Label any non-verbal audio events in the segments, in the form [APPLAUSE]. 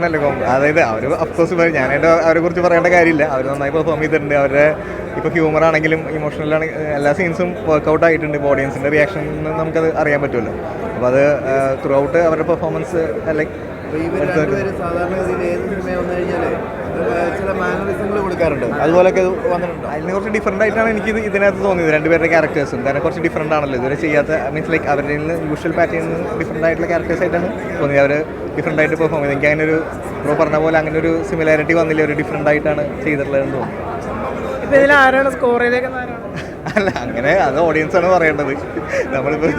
അതായത് അവർ അഫ്കോഴ്സ് ഞാനായിട്ട് അവരെ കുറിച്ച് പറയേണ്ട കാര്യമില്ല. അവർ നന്നായി പെർഫോം ചെയ്തിട്ടുണ്ട്. അവരുടെ ഇപ്പോൾ ഹ്യൂമർ ആണെങ്കിലും ഇമോഷണൽ ആണെങ്കിലും എല്ലാ സീൻസും വർക്കൗട്ട് ആയിട്ടുണ്ട്. ഇപ്പോൾ ഓഡിയൻസിന്റെ റിയാക്ഷൻ നമുക്കത് അറിയാൻ പറ്റുമല്ലോ. അപ്പോൾ അത് ത്രൂ ഔട്ട് അവരുടെ പെർഫോമൻസ് ലൈക്ക് അപ്പൊ ചില മാനറിസങ്ങൾ കൊടുക്കാറുണ്ട്. അതുപോലൊക്കെ വന്നിട്ടുണ്ടോ? അതിന് കുറച്ച് ഡിഫറെന്റ് ആയിട്ടാണ് എനിക്ക് ഇത് ഇതിനകത്ത് തോന്നിയത്. രണ്ടുപേരുടെ ക്യാരക്ടേഴ്സും കാരണം കുറച്ച് ഡിഫറെന്റ് ആണല്ലോ. ഇതുവരെ ചെയ്യാത്ത മീൻസ് ലൈക്ക് അവരുടെ നിന്ന് യൂഷ്വൽ പാറ്റേണിൽ നിന്ന് ഡിഫറെന്റ് ആയിട്ടുള്ള ക്യാരക്ടേഴ്സ് ആയിട്ടാണ് തോന്നിയത്. അവർ ഡിഫറെന്റ് ആയിട്ട് പെർഫോം ചെയ്ത്. എനിക്ക് അങ്ങനെ ഒരു പ്രോ പറഞ്ഞ പോലെ അങ്ങനെ ഒരു സിമിലാരിറ്റി വന്നില്ല. ഒരു ഡിഫറെന്റ് ആയിട്ടാണ് ചെയ്തിട്ടുള്ളതെന്ന് തോന്നുന്നു. ഇതിൽ ആരാണ് സ്കോർ ചെയ്തേക്കുന്ന ആരാണ് അല്ല അങ്ങനെ അത് ഓഡിയൻസാണ് ആണ് പറയേണ്ടത്. നമ്മളിപ്പോൾ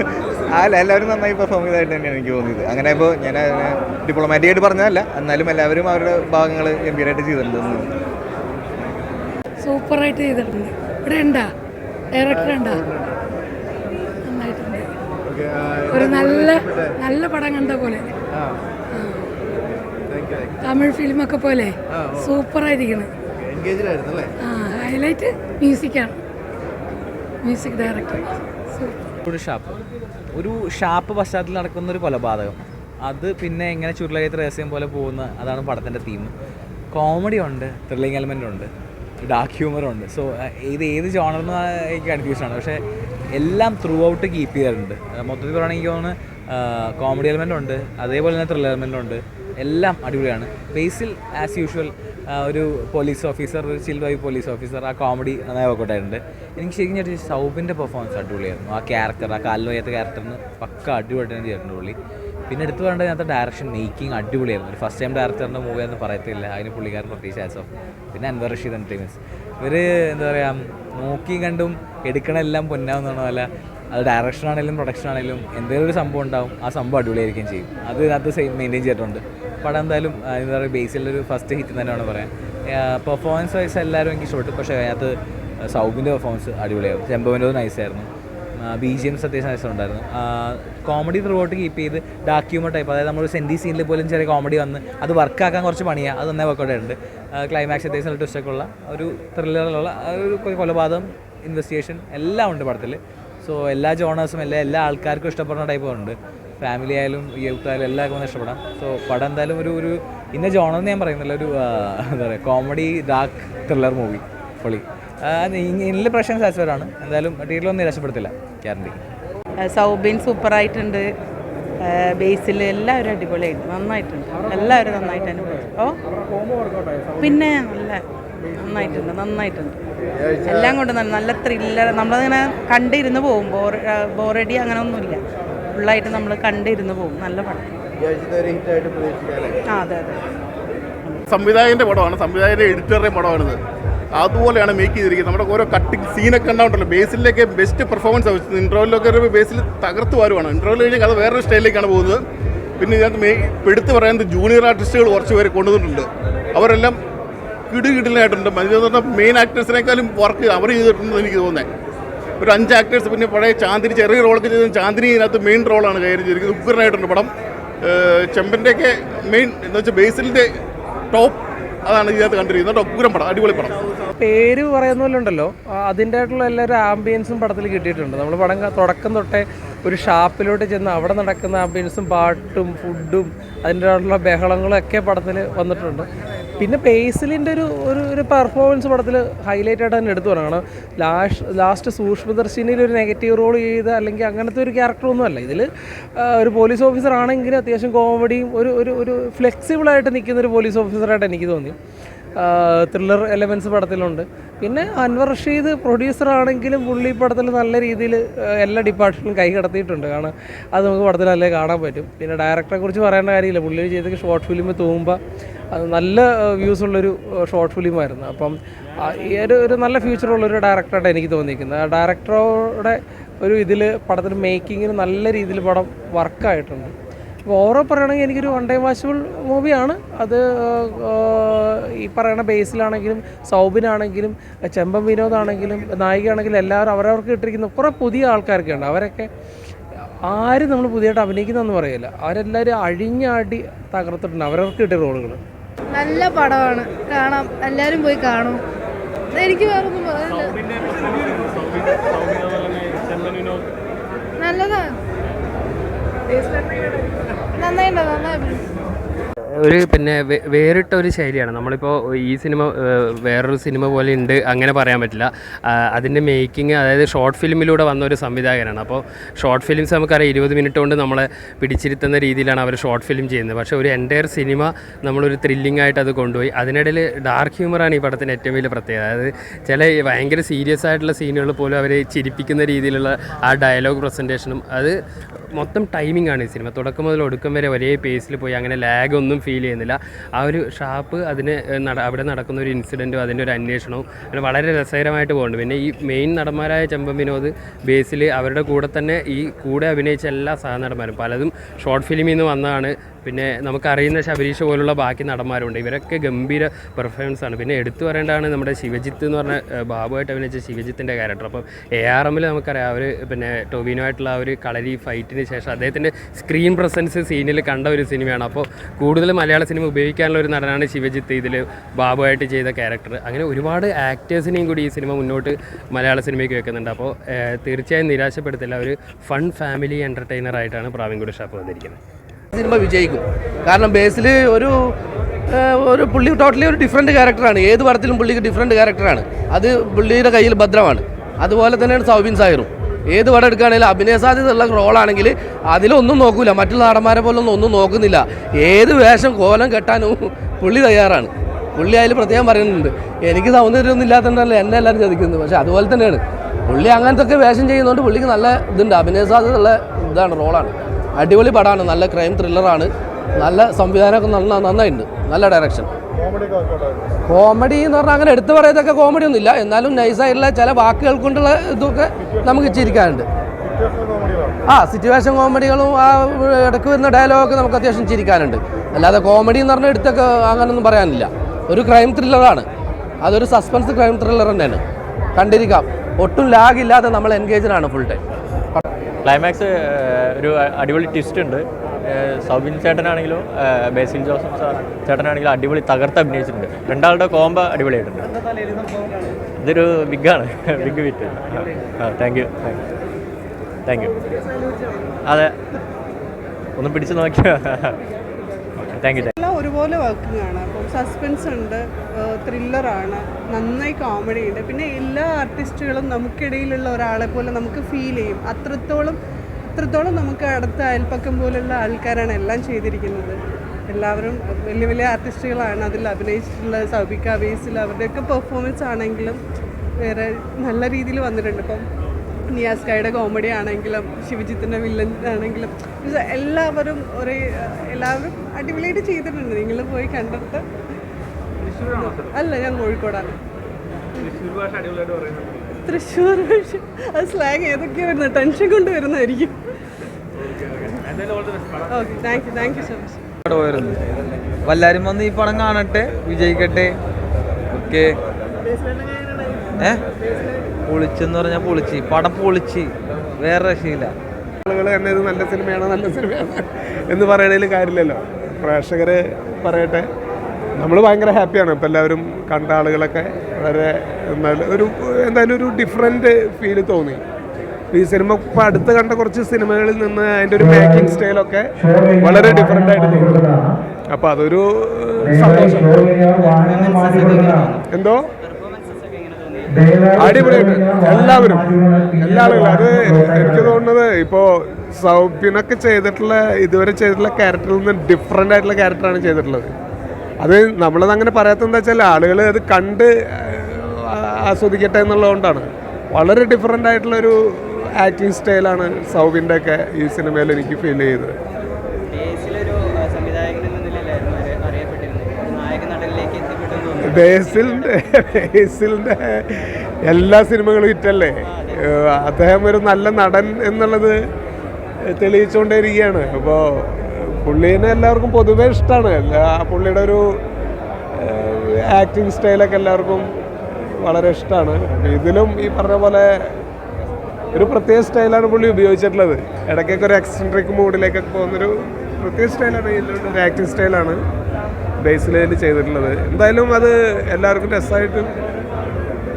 അല്ല എല്ലാവരും നന്നായി പെർഫോം ചെയ്തതായിട്ട് തന്നെയാണ് എനിക്ക് തോന്നിയത്. അങ്ങനെ ഇപ്പോൾ ഞാൻ ഡിപ്ലോമാറ്റിക് ആയിട്ട് പറഞ്ഞതല്ല എന്നാലും എല്ലാവരും അവരുടെ ഭാഗങ്ങൾ ഗംഭീരമായിട്ട് ചെയ്തിട്ടുണ്ടെന്ന് സൂപ്പറായിട്ട് ചെയ്തിട്ടുണ്ട്. ഇവിടെ ഉണ്ടാ? ഡയറക്ടർ ഉണ്ടാ? നന്നായിട്ടുണ്ട്. ഒരു നല്ല നല്ല പടം കണ്ട പോലെ. തമിഴ് ഫിലിമൊക്കെ പോലെ സൂപ്പറായിരിക്കണം ഹൈലൈറ്റ് മ്യൂസിക്കാണ് മ്യൂസിക് ഡയറക്ടർ ഒരു ഷാപ്പ് ഒരു ഷാപ്പ് പശ്ചാത്തലത്തിൽ നടക്കുന്ന ഒരു കൊലപാതകം. അത് പിന്നെ എങ്ങനെ ചുരുളകത്ത് രഹസ്യം പോലെ പോകുന്ന അതാണ് പടത്തിന്റെ തീം കോമഡി ഉണ്ട് ത്രില്ലിംഗ് എലമെന്റ് ഉണ്ട് ഡാർക്ക് ഹ്യൂമർ ഉണ്ട്. സോ ഇത് ഏത് ജോണറിന് എനിക്ക് കൺഫ്യൂഷനാണ് പക്ഷേ എല്ലാം ത്രൂ ഔട്ട് കീപ്പ് ചെയ്യാറുണ്ട് മൊത്തത്തിൽ പറയുകയാണെങ്കിൽ തോന്നുന്നു കോമഡി എലമെന്റ് ഉണ്ട് അതേപോലെ തന്നെ ത്രില്ലർ എലമെന്റ് ഉണ്ട്. എല്ലാം അടിപൊളിയാണ്. ബേസിൽ ആസ് യൂഷ്വൽ ഒരു പോലീസ് ഓഫീസർ ഒരു ചിൽ വൈ പോലീസ് ഓഫീസർ ആ കോമഡി നന്നായി വെക്കോട്ടായിട്ടുണ്ട് എനിക്ക് ശരിക്കും ചേട്ടൻ സൗബിന്റെ പെർഫോമൻസ് അടിപൊളിയായിരുന്നു. ആ ക്യാരക്ടർ ആ കാലിൽ വയ്യാത്ത ക്യാരക്ടറിന് പക്ക അടിപൊളിയായിട്ട് ചെയ്തിട്ടുണ്ട് പുള്ളി. പിന്നെ എടുത്തു പറയേണ്ടത് അതിനകത്ത് ഡയറക്ഷൻ മേക്കിംഗ് അടിപൊളിയായിരുന്നു. ഒരു ഫസ്റ്റ് ടൈം ഡയറക്ടറിന്റെ മൂവി എന്ന് പറയത്തില്ല. അതിന് പുള്ളിക്കാരൻ പ്രത്യേകിച്ച് ആസ് ഓഫ് പിന്നെ അൻവർ റഷീദ് എന്റർടൈൻമെന്റ്സ് ഇവർ എന്താ പറയുക നോക്കിയും കണ്ടും എടുക്കണ എല്ലാം പൊന്നാവുന്ന പോലെ അത് ഡയറക്ഷൻ ആണെങ്കിലും പ്രൊഡക്ഷൻ ആണെങ്കിലും എന്തെങ്കിലും ഒരു സംഭവം ഉണ്ടാവും ആ സംഭവം അടിപൊളിയായിരിക്കും ചെയ്യും. അത് ഇതിനകത്ത് സെയിം മെയിന്റെയിൻ ചെയ്തിട്ടുണ്ട്. പടം എന്തായാലും എന്താ പറയുക ബേസിലൊരു ഫസ്റ്റ് ഹിറ്റ് തന്നെയാണ് പറയാൻ. പെർഫോമൻസ് വൈസ് എല്ലാവരും എനിക്ക് ഇഷ്ടപ്പെട്ടു. പക്ഷേ അതിനകത്ത് സൗബിന്റെ പെർഫോമൻസ് അടിപൊളിയായിരുന്നു. ചെമ്പവിന്റെ നൈസായിരുന്നു ബി ജി എംസ് അത്യാവശ്യം നൈസ് ഉണ്ടായിരുന്നു. കോമഡി ത്രൂഔട്ട് കീപ്പ് ചെയ്ത് ഡാർക്ക് ഹ്യൂമർ ടൈപ്പ് അതായത് നമ്മൾ സെന്റി സീനിൽ പോലും ചെറിയ കോമഡി വന്ന് അത് വർക്കാക്കാൻ കുറച്ച് പണിയാണ് അത് നന്നായി വർക്കൗട്ട് ആയിട്ടുണ്ട് ക്ലൈമാക്സ് അത്യാവശ്യം ട്വിസ്റ്റൊക്കെ ഉള്ള ഒരു ത്രില്ലറിലുള്ള ഒരു കൊലപാതകം ഇൻവെസ്റ്റിഗേഷൻ എല്ലാം ഉണ്ട് പടത്തിൽ സോ എല്ലാ ജോണേഴ്സും എല്ലാ എല്ലാ ആൾക്കാർക്കും ഇഷ്ടപ്പെടുന്ന ടൈപ്പ് ഉണ്ട്. ഫാമിലി ആയാലും യൂത്ത് ആയാലും എല്ലാവർക്കും വന്ന് ഇഷ്ടപ്പെടാം. സോ പടം എന്തായാലും ഒരു ഒരു ഇന്ന ജോണെന്ന് ഞാൻ പറയുന്നില്ല ഒരു എന്താ പറയുക കോമഡി ഡാർക്ക് ത്രില്ലർ മൂവി പൊളി. ഇല്ല പ്രശ്നം സാറ്റിസ്ഫൈഡ് ആണ് എന്തായാലും ഒന്നും നിരാശപ്പെടുത്തില്ല ഗ്യാരണ്ടി സൗബിൻ സൂപ്പറായിട്ടുണ്ട്. ബേസിൽ എല്ലാവരും അടിപൊളിയായിട്ട് നന്നായിട്ടുണ്ട്. എല്ലാവരും നന്നായിട്ട് അനുഭവിച്ചു ഓ? പിന്നെ നല്ല നന്നായിട്ടുണ്ട് നന്നായിട്ടുണ്ട്. എല്ലാം കൊണ്ട് നല്ല നല്ല ത്രില്ലർ നമ്മളങ്ങനെ കണ്ടിരുന്ന് പോകും. ബോർ ബോറടി അങ്ങനെ ഒന്നുമില്ല ഫുള്ളായിട്ട് നമ്മൾ കണ്ടിരുന്ന് പോകും. നല്ല പടം. ആ അതെ അതെ. സംവിധായകന്റെ പടമാണ്. സംവിധായകന്റെ എഡിറ്ററുടെ പടമാണിത്. അതുപോലെയാണ് മേക്ക് ചെയ്തിരിക്കുന്നത്. നമ്മുടെ ഓരോ കട്ടിങ് സീനൊക്കെ ഉണ്ടാവുണ്ടല്ലോ ബേസിലേക്ക് ബെസ്റ്റ് പെർഫോമൻസ് ഇൻട്രോയിലൊക്കെ ഒരു ബേസിൽ തകർത്ത് വരുവാണ്. ഇൻട്രോയിൽ കഴിഞ്ഞാൽ അത് വേറൊരു സ്റ്റൈലിലേക്കാണ് പോകുന്നത്. പിന്നെ ഇതിനകത്ത് മേ എടുത്ത് പറയുന്നത് ജൂനിയർ ആർട്ടിസ്റ്റുകൾ കുറച്ച് പേര് കൊണ്ടുവന്നിട്ടുണ്ട്. അവരെല്ലാം കിടുകിടിലായിട്ടുണ്ട്. പറഞ്ഞാൽ മെയിൻ ആക്ടേഴ്സിനേക്കാളും വർക്ക് അവർ ചെയ്തിട്ടുണ്ടെന്ന് എനിക്ക് തോന്നുന്നത് ഒരു അഞ്ച് ആക്ടേഴ്സ് പിന്നെ പഴയ ചാന്ദിനി ചെറിയ റോളൊക്കെ ചെയ്ത ചാന്ദിനി ഇതിനകത്ത് മെയിൻ റോളാണ് കയറി ചെയ്തിരിക്കുന്നത്. ഉഗ്രനായിട്ടുണ്ട് പടം. ചെമ്പന്റെയൊക്കെ മെയിൻ എന്ന് വെച്ചാൽ ബേസിലിന്റെ ടോപ്പ് അതാണ് ഇതിനകത്ത് കണ്ടിരിക്കുന്നത്. ഉഗ്രം പടം അടിപൊളി പടം. പേര് പറയുന്ന പോലെ ഉണ്ടല്ലോ. അതിന്റെതായിട്ടുള്ള എല്ലാവരും ആംബിയൻസും പടത്തിൽ കിട്ടിയിട്ടുണ്ട്. നമ്മൾ പടം തുടക്കം തൊട്ടേ ഒരു ഷാപ്പിലോട്ട് ചെന്ന് അവിടെ നടക്കുന്ന ആംബിയൻസും പാട്ടും ഫുഡും അതിന്റെതായിട്ടുള്ള ബഹളങ്ങളും ഒക്കെ പടത്തിൽ വന്നിട്ടുണ്ട്. പിന്നെ പേസിലിന്റെ ഒരു ഒരു ഒരു പെർഫോമൻസ് പടത്തിൽ ഹൈലൈറ്റ് ആയിട്ട് തന്നെ എടുത്തു പറയണം ലാസ്റ്റ് ലാസ്റ്റ് സൂക്ഷ്മദർശിനിയിൽ ഒരു നെഗറ്റീവ് റോൾ ചെയ്ത് അല്ലെങ്കിൽ അങ്ങനത്തെ ഒരു ക്യാരക്ടറൊന്നും അല്ല. ഇതിൽ ഒരു പോലീസ് ഓഫീസർ ആണെങ്കിലും അത്യാവശ്യം കോമഡിയും ഒരു ഒരു ഒരു ഫ്ലെക്സിബിളായിട്ട് നിൽക്കുന്ന ഒരു പോലീസ് ഓഫീസറായിട്ട് എനിക്ക് തോന്നി. ത്രില്ലർ എലമെൻസ് പടത്തിലുണ്ട്. പിന്നെ അൻവർ റഷീദ് പ്രൊഡ്യൂസർ ആണെങ്കിലും പുള്ളി പടത്തിൽ നല്ല രീതിയിൽ എല്ലാ ഡിപ്പാർട്ട്മെന്റും കൈ കടത്തിയിട്ടുണ്ട്. കാരണം അത് നമുക്ക് പടത്തിൽ നല്ല കാണാൻ പറ്റും. പിന്നെ ഡയറക്ടറെ കുറിച്ച് പറയേണ്ട കാര്യമില്ല. പുള്ളി ചെയ്ത ഷോർട്ട് ഫിലിം തൂമ്പ. അത് നല്ല വ്യൂസ് ഉള്ളൊരു ഷോർട്ട് ഫിലിമായിരുന്നു അപ്പം ഈ ഒരു ഒരു നല്ല ഫ്യൂച്ചറുള്ളൊരു ഡയറക്ടറായിട്ട് എനിക്ക് തോന്നിയിരിക്കുന്നത്. ഡയറക്ടറുടെ ഒരു ഇതിൽ പടത്തിൽ മേക്കിങ്ങിന് നല്ല രീതിയിൽ പടം വർക്കായിട്ടുണ്ട് ഓവറോ പറയുകയാണെങ്കിൽ എനിക്കൊരു വൺ ടൈം വാച്ചബിൾ മൂവിയാണ് അത് ഈ പറയുന്ന ബേസിലാണെങ്കിലും സൗബിനാണെങ്കിലും ചെമ്പൻ വിനോദാണെങ്കിലും നായികയാണെങ്കിലും എല്ലാവരും അവരവർക്ക് ഇട്ടിരിക്കുന്ന കുറേ പുതിയ ആൾക്കാരൊക്കെ ഉണ്ട്. അവരൊക്കെ ആരും നമ്മൾ പുതിയതായിട്ട് അഭിനയിക്കുന്നതെന്ന് പറയില്ല. അവരെല്ലാവരും അഴിഞ്ഞാടി തകർത്തിട്ടുണ്ട്. അവരവർക്ക് കിട്ടിയ റോളുകൾ നല്ല പടമാണ്. കാണാം. എല്ലാവരും പോയി കാണും. എനിക്ക് വേറൊന്നും പറയാനില്ല. നല്ലതാണ്. നന്നായിട്ടോ നന്നായി ഒരു പിന്നെ വേറിട്ട ഒരു ശൈലിയാണ്. നമ്മളിപ്പോൾ ഈ സിനിമ വേറൊരു സിനിമ പോലെ ഉണ്ട് അങ്ങനെ പറയാൻ പറ്റില്ല. അതിന്റെ മേക്കിംഗ് അതായത് ഷോർട്ട് ഫിലിമിലൂടെ വന്ന ഒരു സംവിധായകനാണ്. അപ്പോൾ ഷോർട്ട് ഫിലിംസ് നമുക്കറിയാം ഇരുപത് മിനിറ്റ് കൊണ്ട് നമ്മളെ പിടിച്ചിരുത്തുന്ന രീതിയിലാണ് അവർ ഷോർട്ട് ഫിലിം ചെയ്യുന്നത്. പക്ഷേ ഒരു എന്റയർ സിനിമ നമ്മളൊരു ത്രില്ലിംഗ് ആയിട്ട് അത് കൊണ്ടുപോയി. അതിനിടയിൽ ഡാർക്ക് ഹ്യൂമറാണ് ഈ പടത്തിന്റെ ഏറ്റവും വലിയ പ്രത്യേകത. അതായത് ചില ഭയങ്കര സീരിയസ് ആയിട്ടുള്ള സീനുകൾ പോലും അവരെ ചിരിപ്പിക്കുന്ന രീതിയിലുള്ള ആ ഡയലോഗ് പ്രസന്റേഷനും അത് മൊത്തം ടൈമിംഗ് ആണ് ഈ സിനിമ. തുടക്കം മുതൽ ഒടുക്കം വരെ ഒരേ പേസിൽ പോയി അങ്ങനെ ലാഗ് ഒന്നും ഫീൽ ചെയ്യുന്നില്ല. ആ ഒരു ഷാപ്പ് അതിന് അവിടെ നടക്കുന്ന ഒരു ഇൻസിഡന്റും അതിന്റെ ഒരു അന്വേഷണവും അങ്ങനെ വളരെ രസകരമായിട്ട് പോകുന്നുണ്ട്. പിന്നെ ഈ മെയിൻ നടന്മാരായ ചെമ്പൻ വിനോദ് ബേസിൽ അവരുടെ കൂടെ തന്നെ ഈ കൂടെ അഭിനയിച്ച എല്ലാ സഹനടന്മാരും പലതും ഷോർട്ട് ഫിലിമിൽ നിന്ന് വന്നതാണ്. പിന്നെ നമുക്കറിയുന്ന ശബരീഷ് പോലുള്ള ബാക്കി നടന്മാരുണ്ട്. ഇവരൊക്കെ ഗംഭീര പെർഫോമൻസ് ആണ്. പിന്നെ എടുത്തു പറയേണ്ടതാണ് നമ്മുടെ ശിവജിത്ത് എന്ന് പറഞ്ഞ ബാബുവായിട്ട് അഭിനയിച്ച ശിവജിത്തിന്റെ ക്യാരക്ടർ. അപ്പം എ ആർ എമ്മിൽ നമുക്കറിയാം അവർ പിന്നെ ടൊവിനോയായിട്ടുള്ള ആ ഒരു കളരി ഫൈറ്റിന് ശേഷം അദ്ദേഹത്തിന്റെ സ്ക്രീൻ പ്രസൻസ് സീനിൽ കണ്ട ഒരു സിനിമയാണ്. അപ്പോൾ കൂടുതൽ മലയാള സിനിമ ഉപയോഗിക്കാനുള്ള ഒരു നടനാണ് ശിവജിത്ത് ഇതിൽ ബാബുവായിട്ട് ചെയ്ത ക്യാരക്ടർ. അങ്ങനെ ഒരുപാട് ആക്ടേഴ്സിനെയും കൂടി ഈ സിനിമ മുന്നോട്ട് മലയാള സിനിമയ്ക്ക് വെക്കുന്നുണ്ട്. അപ്പോൾ തീർച്ചയായും നിരാശപ്പെടുത്തില്ല. ഒരു ഫൺ ഫാമിലി എന്റർടൈനർ ആയിട്ടാണ് പ്രാവിൻകുടി ഷാപ്പ് വന്നിരിക്കുന്നത്. സിനിമ വിജയിക്കും. കാരണം ബേസിൽ ഒരു ഒരു പുള്ളി ടോട്ടലി ഒരു ഡിഫറെന്റ് ക്യാരക്ടറാണ് ഏത് പടത്തിലും പുള്ളിക്ക് ഡിഫറെന്റ് ക്യാരക്ടറാണ് അത് പുള്ളിയുടെ കയ്യിൽ ഭദ്രമാണ്. അതുപോലെ തന്നെയാണ് സൗബിൻ സാഹിറും. ഏത് പടം എടുക്കുകയാണെങ്കിലും അഭിനയ സാധ്യതയുള്ള റോളാണെങ്കിൽ അതിലൊന്നും നോക്കൂല. മറ്റുള്ള നടന്മാരെ പോലൊന്നും ഒന്നും നോക്കുന്നില്ല. ഏത് വേഷം കോലം കെട്ടാനും പുള്ളി തയ്യാറാണ്. പുള്ളി അതിൽ പ്രത്യേകം പറയുന്നുണ്ട്. എനിക്ക് സൗന്ദര്യമൊന്നും ഇല്ലാത്തതുകൊണ്ടല്ല എന്നെ എല്ലാവരും ചതിക്കുന്നത് പക്ഷേ അതുപോലെ തന്നെയാണ്. പുള്ളി അങ്ങനത്തെ ഒക്കെ വേഷം ചെയ്യുന്നതുകൊണ്ട് പുള്ളിക്ക് നല്ല ഇതുണ്ട്. അഭിനയ സാധ്യതയുള്ള ഇതാണ് റോളാണ് അടിപൊളി പടമാണ്. നല്ല ക്രൈം ത്രില്ലറാണ് നല്ല സംവിധാനമൊക്കെ നല്ല നന്നായിട്ടുണ്ട്. നല്ല ഡയറക്ഷൻ കോമഡി എന്ന് പറഞ്ഞാൽ അങ്ങനെ എടുത്തു പറയത്തൊക്കെ കോമഡി ഒന്നുമില്ല എന്നാലും നൈസായിട്ടുള്ള ചില വാക്കുകൾ കൊണ്ടുള്ള ഇതൊക്കെ നമുക്ക് ചിരിക്കാനുണ്ട് ആ സിറ്റുവേഷൻ കോമഡികളും ആ ഇടയ്ക്ക് വരുന്ന ഡയലോഗൊക്കെ നമുക്ക് അത്യാവശ്യം ചിരിക്കാനുണ്ട് അല്ലാതെ കോമഡി എന്ന് പറഞ്ഞാൽ എടുത്തൊക്കെ അങ്ങനൊന്നും പറയാനില്ല. ഒരു ക്രൈം ത്രില്ലറാണ് അതൊരു സസ്പെൻസ് ക്രൈം ത്രില്ലർ തന്നെയാണ്. കണ്ടിരിക്കാം. ഒട്ടും ലാഗില്ലാതെ നമ്മൾ എൻഗേജഡ് ആണ് ഫുൾ ടൈം ക്ലൈമാക്സ് ഒരു അടിപൊളി ട്വിസ്റ്റ് ഉണ്ട്. സൗബിൻ ചേട്ടനാണെങ്കിലും ബേസിൽ ജോസഫ് സാർ ചേട്ടനാണെങ്കിലും അടിപൊളി തകർത്ത് അഭിനയിച്ചിട്ടുണ്ട്. രണ്ടാളുടെ കോംബോ അടിപൊളിയായിട്ടുണ്ട്. ഇതൊരു ബിഗാണ് ബിഗ് വിറ്റ് ആ താങ്ക് യു താങ്ക് യു അതെ. ഒന്ന് പിടിച്ചു നോക്കിയോ? [LAUGHS] താങ്ക് യു ഒരുപോലെ വർക്കിംഗ് ആണ് അപ്പം സസ്പെൻസ് ഉണ്ട് ത്രില്ലറാണ് നന്നായി കോമഡി ഉണ്ട്. പിന്നെ എല്ലാ ആർട്ടിസ്റ്റുകളും നമുക്കിടയിലുള്ള ഒരാളെ പോലെ നമുക്ക് ഫീൽ ചെയ്യും. അത്രത്തോളം അത്രത്തോളം നമുക്ക് അടുത്ത അയൽപ്പക്കം പോലുള്ള ആൾക്കാരാണ് എല്ലാം ചെയ്തിരിക്കുന്നത്. എല്ലാവരും വലിയ വലിയ ആർട്ടിസ്റ്റുകളാണ് അതിൽ അഭിനയിച്ചിട്ടുള്ള സൗബിക ബേസിൽ അവരുടെയൊക്കെ പെർഫോമൻസ് ആണെങ്കിലും വേറെ നല്ല രീതിയിൽ വന്നിട്ടുണ്ട്. ഇപ്പം നിയാസ് കായുടെ കോമഡി ആണെങ്കിലും ശിവജിത്തിന്റെ വില്ലൻ ആണെങ്കിലും എല്ലാവരും ഒരേ എല്ലാവരും അടിപൊളിയായിട്ട് ചെയ്തിട്ടുണ്ട്. നിങ്ങൾ പോയി കണ്ടിട്ട് അല്ല ഞാൻ കോഴിക്കോടാണ്. തൃശ്ശൂർ ഭാഷ അത് സ്ലാങ് ഏതൊക്കെയാ വരുന്നത് ടെൻഷൻ കൊണ്ട് വരുന്നതായിരിക്കും. Okay thank you thank you so much എല്ലാവരും വന്ന് ഈ പടം കാണട്ടെ വിജയിക്കട്ടെ. ഓക്കെ. ഏ? പൊളിച്ചെന്ന് പറഞ്ഞാൽ പൊളിച്ച്. പടം പൊളിച്ച്. വേറെ രക്ഷയില്ല. ആളുകൾ തന്നെ ഇത് നല്ല സിനിമയാണ് നല്ല സിനിമയാണ് എന്ന് പറയണതിൽ കാര്യമില്ലല്ലോ. പ്രേക്ഷകർ പറയട്ടെ. നമ്മൾ ഭയങ്കര ഹാപ്പിയാണ്. ഇപ്പം എല്ലാവരും കണ്ട ആളുകളൊക്കെ വളരെ നല്ല ഒരു എന്തായാലും ഒരു ഡിഫറെന്റ് ഫീൽ തോന്നി. ഈ സിനിമ ഇപ്പം അടുത്ത് കണ്ട കുറച്ച് സിനിമകളിൽ നിന്ന് അതിന്റെ ഒരു മേക്കിംഗ് സ്റ്റൈലൊക്കെ വളരെ ഡിഫറെന്റ് ആയിട്ട് തോന്നി. അപ്പോൾ അതൊരു സന്തോഷം. എന്തോ? അടിപൊളിയായിട്ട്. എല്ലാവരും. എല്ലാവരും അത് എനിക്ക് തോന്നുന്നത് ഇപ്പോൾ സൗപ്യനൊക്കെ ചെയ്തിട്ടുള്ള ഇതുവരെ ചെയ്തിട്ടുള്ള ക്യാരക്ടറിൽ നിന്ന് ഡിഫറെന്റ് ആയിട്ടുള്ള ക്യാരക്ടറാണ് ചെയ്തിട്ടുള്ളത്. അത് നമ്മളത് അങ്ങനെ പറയാത്തത് എന്താ വെച്ചാൽ ആളുകൾ അത് കണ്ട് ആസ്വദിക്കട്ടെ എന്നുള്ളതുകൊണ്ടാണ്. വളരെ ഡിഫറെന്റ് ആയിട്ടുള്ളൊരു ആക്ടിങ് സ്റ്റൈലാണ് സൗബിന്റെ ഒക്കെ ഈ സിനിമയിൽ എനിക്ക് ഫീൽ ചെയ്തത്. ബേസിലിന്റെ ബേസിലിന്റെ എല്ലാ സിനിമകളും ഹിറ്റല്ലേ? ഏഹ് അദ്ദേഹം ഒരു നല്ല നടൻ എന്നുള്ളത് തെളിയിച്ചുകൊണ്ടേയിരിക്കുകയാണ്. അപ്പോൾ പുള്ളീനെ എല്ലാവർക്കും പൊതുവേ ഇഷ്ടമാണ് എല്ലാ പുള്ളിയുടെ ഒരു ആക്ടിങ് സ്റ്റൈലൊക്കെ എല്ലാവർക്കും വളരെ ഇഷ്ടമാണ് ഇതിലും ഈ പറഞ്ഞ പോലെ ഒരു പ്രത്യേക സ്റ്റൈലാണ് പുള്ളി ഉപയോഗിച്ചിട്ടുള്ളത്. ഇടയ്ക്കൊക്കെ ഒരു എക്സെൻട്രിക് മൂഡിലേക്കൊക്കെ പോകുന്നൊരു പ്രത്യേക സ്റ്റൈലാണ് ഇതിലൊരു ആക്ടിങ് സ്റ്റൈലാണ് ബേസിലേൽ ചെയ്തിട്ടുള്ളത്. എന്തായാലും അത് എല്ലാവർക്കും രസമായിട്ട്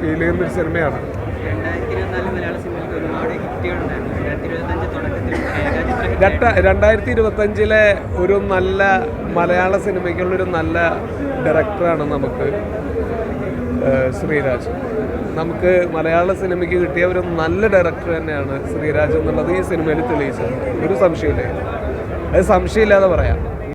ഫീൽ ചെയ്യുന്ന ഒരു സിനിമയാണ് രണ്ട രണ്ടായിരത്തി ഇരുപത്തഞ്ചിലെ ഒരു നല്ല മലയാള സിനിമയ്ക്കുള്ളൊരു നല്ല ഡയറക്ടറാണ് നമുക്ക് ശ്രീരാജ്. നമുക്ക് മലയാള സിനിമയ്ക്ക് കിട്ടിയ ഒരു നല്ല ഡയറക്ടർ തന്നെയാണ് ശ്രീരാജ് എന്നുള്ളത് ഈ സിനിമയിൽ തെളിയിച്ചത്. ഒരു സംശയമില്ല അത് സംശയമില്ലാതെ പറയാം.